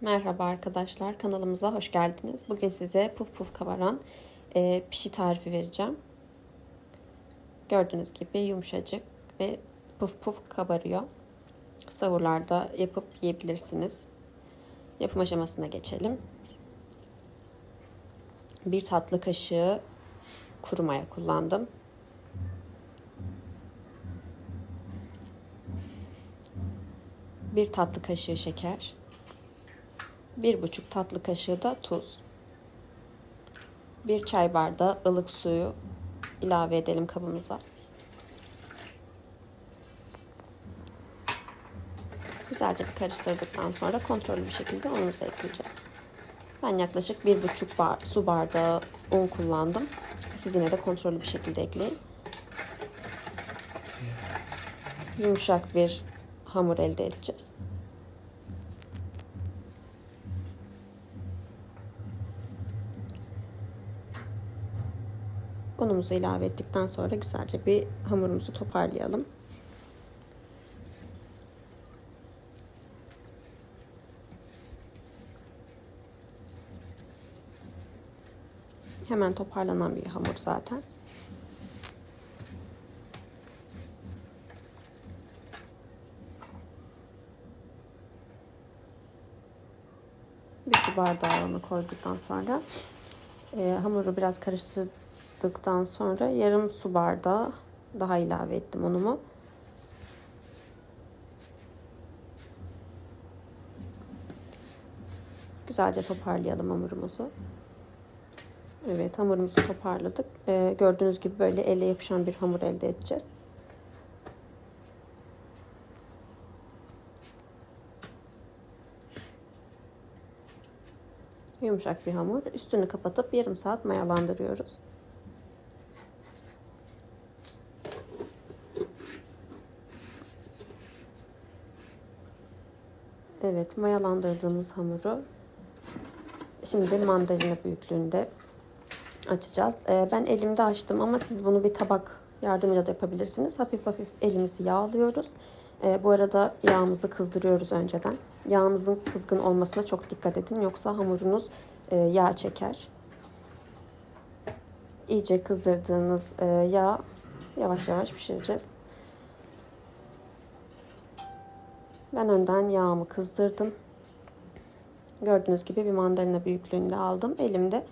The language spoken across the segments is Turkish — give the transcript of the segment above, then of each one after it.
Merhaba arkadaşlar, kanalımıza hoş geldiniz. Bugün size puf puf kabaran e, pişi tarifi vereceğim. Gördüğünüz gibi yumuşacık ve puf puf kabarıyor. Savurlarda yapıp yiyebilirsiniz. Yapım aşamasına geçelim. Bir tatlı kaşığı kuru maya kullandım. Bir tatlı kaşığı şeker. Bir buçuk tatlı kaşığı da tuz. Bir çay bardağı ılık suyu ilave edelim kabımıza. Güzelce bir karıştırdıktan sonra kontrollü bir şekilde unumuzu ekleyeceğiz. Ben yaklaşık bir buçuk bar, su bardağı un kullandım. Siz yine de kontrollü bir şekilde ekleyin. Yumuşak bir hamur elde edeceğiz. Unumuzu ilave ettikten sonra güzelce bir hamurumuzu toparlayalım. Hemen toparlanan bir hamur zaten. Bir su bardağı onu koyduktan sonra e, hamuru biraz karıştırdıktan sonra yarım su bardağı daha ilave ettim unumu. Güzelce toparlayalım hamurumuzu. Evet hamurumuzu toparladık. Ee, gördüğünüz gibi böyle elle yapışan bir hamur elde edeceğiz. Yumuşak bir hamur. Üstünü kapatıp yarım saat mayalandırıyoruz. Evet mayalandırdığımız hamuru şimdi mandalina büyüklüğünde açacağız. Ee, ben elimde açtım ama siz bunu bir tabak yardımıyla da yapabilirsiniz. Hafif hafif elimizi yağlıyoruz. Ee, bu arada yağımızı kızdırıyoruz önceden. Yağınızın kızgın olmasına çok dikkat edin. Yoksa hamurunuz e, yağ çeker. İyice kızdırdığınız e, yağ yavaş yavaş pişireceğiz. Ben önden yağımı kızdırdım. Gördüğünüz gibi bir mandalina büyüklüğünde aldım. Elimde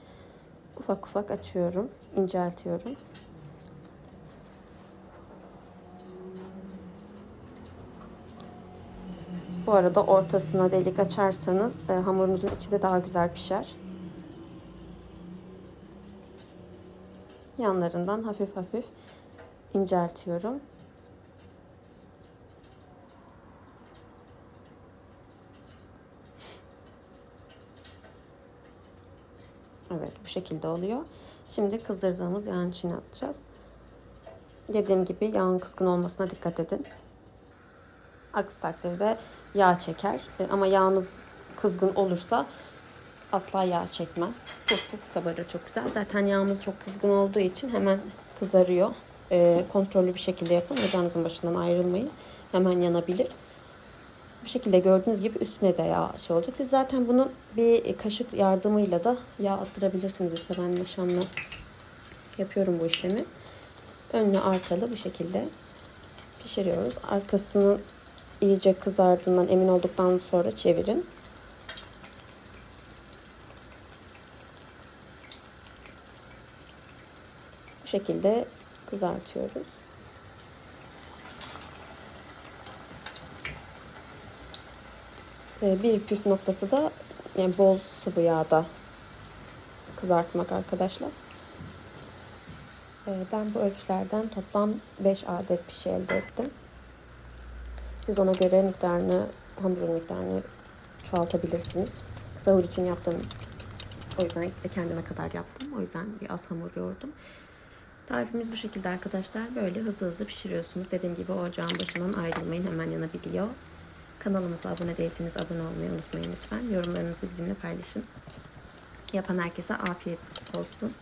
ufak ufak açıyorum, inceltiyorum. Bu arada ortasına delik açarsanız e, hamurunuzun içi de daha güzel pişer. Yanlarından hafif hafif inceltiyorum. Evet bu şekilde oluyor. Şimdi kızdırdığımız yağın içine atacağız. Dediğim gibi yağın kızgın olmasına dikkat edin. Aksi takdirde yağ çeker. E, ama yağınız kızgın olursa asla yağ çekmez. Puf puf kabarır çok güzel. Zaten yağımız çok kızgın olduğu için hemen kızarıyor. E, kontrollü bir şekilde yapın. Ocağınızın başından ayrılmayın. Hemen yanabilir. Bu şekilde gördüğünüz gibi üstüne de yağ şey olacak. Siz zaten bunu bir kaşık yardımıyla da yağ attırabilirsiniz üstüne. Ben nişanla yapıyorum bu işlemi. Önlü arkalı bu şekilde pişiriyoruz. Arkasını iyice kızardığından emin olduktan sonra çevirin. Bu şekilde kızartıyoruz. Bir püf noktası da yani bol sıvı yağda kızartmak arkadaşlar. Ee, ben bu ölçülerden toplam 5 adet pişi elde ettim. Siz ona göre miktarını, hamurun miktarını çoğaltabilirsiniz. Sahur için yaptım. O yüzden kendime kadar yaptım. O yüzden bir az hamur yoğurdum. Tarifimiz bu şekilde arkadaşlar. Böyle hızlı hızlı pişiriyorsunuz. Dediğim gibi ocağın başından ayrılmayın. Hemen yanabiliyor. Kanalımıza abone değilseniz abone olmayı unutmayın lütfen. Yorumlarınızı bizimle paylaşın. Yapan herkese afiyet olsun.